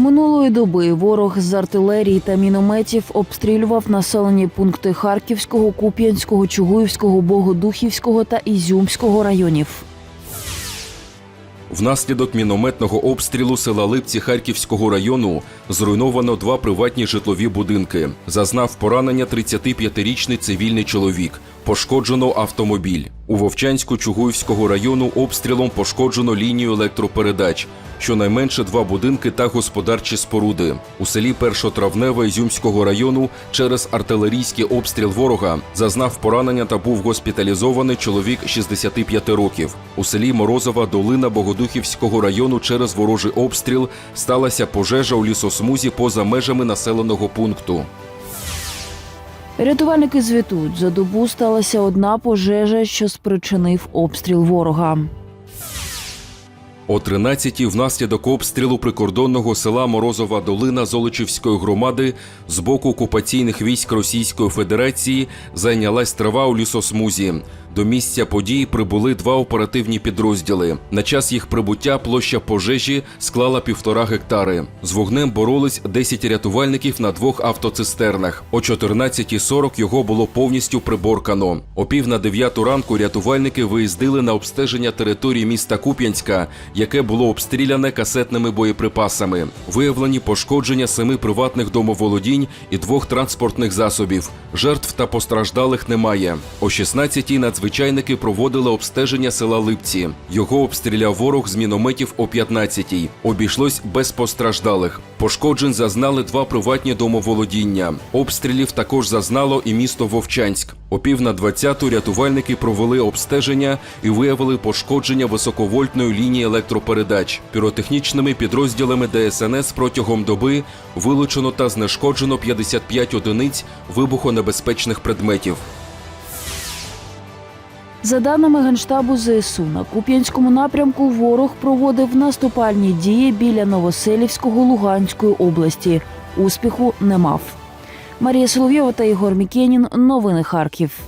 Минулої доби ворог з артилерії та мінометів обстрілював населені пункти Харківського, Куп'янського, Чугуївського, Богодухівського та Ізюмського районів. Внаслідок мінометного обстрілу села Липці Харківського району зруйновано два приватні житлові будинки. Зазнав поранення 35-річний цивільний чоловік. Пошкоджено автомобіль. У Вовчанську Чугуївського району обстрілом пошкоджено лінію електропередач. Щонайменше два будинки та господарчі споруди. У селі Першотравневе Ізюмського району через артилерійський обстріл ворога зазнав поранення та був госпіталізований чоловік 65 років. У селі Морозова Долина Богодухівського району через ворожий обстріл сталася пожежа у лісосмузі поза межами населеного пункту. Рятувальники звітують, за добу сталася одна пожежа, що спричинив обстріл ворога. О 13-й внаслідок обстрілу прикордонного села Морозова Долина Золочівської громади з боку окупаційних військ Російської Федерації зайнялась трава у лісосмузі. До місця події прибули два оперативні підрозділи. На час їх прибуття площа пожежі склала півтора гектари. З вогнем боролись 10 рятувальників на двох автоцистернах. О 14.40 його було повністю приборкано. О пів на дев'яту ранку рятувальники виїздили на обстеження території міста Куп'янська, яке було обстріляне касетними боєприпасами. Виявлені пошкодження семи приватних домоволодінь і двох транспортних засобів. Жертв та постраждалих немає. О 16-й надзвичайники проводили обстеження села Липці. Його обстріляв ворог з мінометів о 15-й. Обійшлось без постраждалих. Пошкоджень зазнали два приватні домоволодіння. Обстрілів також зазнало і місто Вовчанськ. О пів на 20-ту рятувальники провели обстеження і виявили пошкодження високовольтної лінії електропередач. Піротехнічними підрозділами ДСНС протягом доби вилучено та знешкоджено 55 одиниць вибухонебезпечних предметів. За даними Генштабу ЗСУ, на Куп'янському напрямку ворог проводив наступальні дії біля Новоселівського Луганської області. Успіху не мав. Марія Соловйова та Ігор Мікенін. Новини Харків.